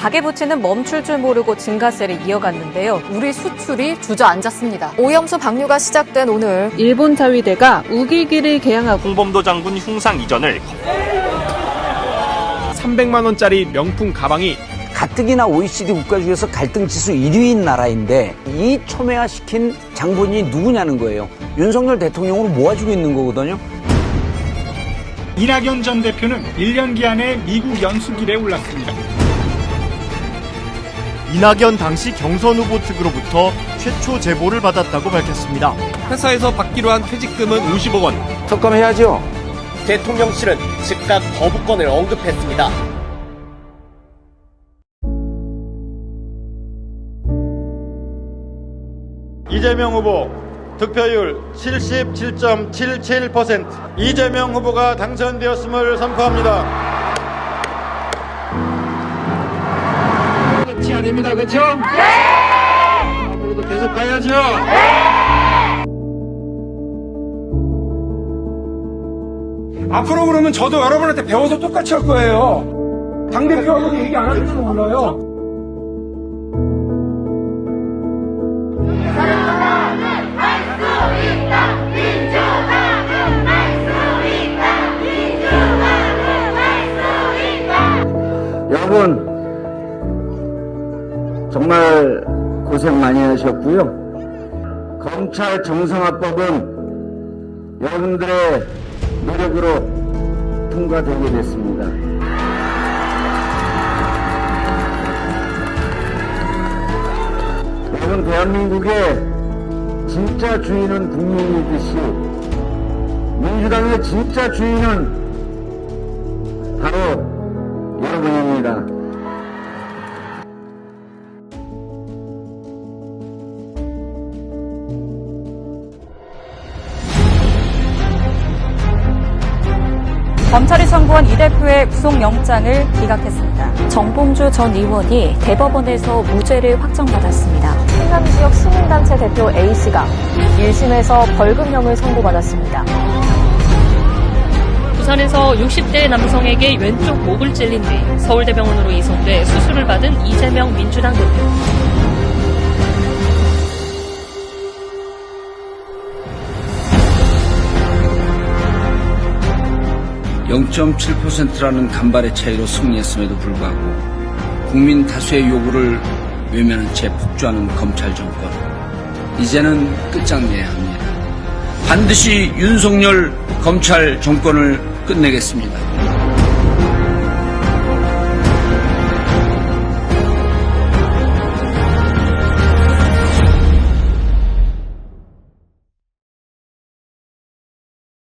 가계부채는 멈출 줄 모르고 증가세를 이어갔는데요. 우리 수출이 주저앉았습니다. 오염수 방류가 시작된 오늘 일본 자위대가 우기기를 개항하고 홍범도 장군 흉상 이전을 300만 원짜리 명품 가방이 가뜩이나 OECD 국가 중에서 갈등 지수 1위인 나라인데 이 첨예화시킨 장본인이 누구냐는 거예요. 윤석열 대통령으로 모아주고 있는 거거든요. 이낙연 전 대표는 1년 기한의 미국 연수길에 올랐습니다. 이낙연 당시 경선 후보 측으로부터 최초 제보를 받았다고 밝혔습니다. 회사에서 받기로 한 퇴직금은 50억 원. 특검해야죠. 대통령실은 즉각 거부권을 언급했습니다. 이재명 후보 득표율 77.77% 이재명 후보가 당선되었음을 선포합니다. 아닙니다. 그렇죠? 네! 앞으로도 계속 가야죠. 앞으로 그러면 저도 여러분한테 배워서 똑같이 할 거예요. 당대표하고 얘기 안 하는 줄 몰라요. 정말 고생 많이 하셨고요. 검찰 정상화법은 여러분들의 노력으로 통과되게 됐습니다. 여러분 대한민국의 진짜 주인은 국민이듯이 민주당의 진짜 주인은 바로 여러분입니다. 검찰이 청구한 이 대표의 구속영장을 기각했습니다. 정봉주 전 의원이 대법원에서 무죄를 확정받았습니다. 충남 지역 시민단체 대표 A씨가 1심에서 벌금형을 선고받았습니다. 부산에서 60대 남성에게 왼쪽 목을 찔린 뒤 서울대병원으로 이송돼 수술을 받은 이재명 민주당 대표. 라는 간발의 차이로 승리했음에도 불구하고 국민 다수의 요구를 외면한 채 폭주하는 검찰 정권. 이제는 끝장내야 합니다. 반드시 윤석열 검찰 정권을 끝내겠습니다.